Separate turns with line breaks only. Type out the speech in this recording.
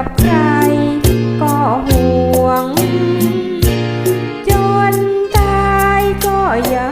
กับใครก็ห่วง จนตายก็อย่า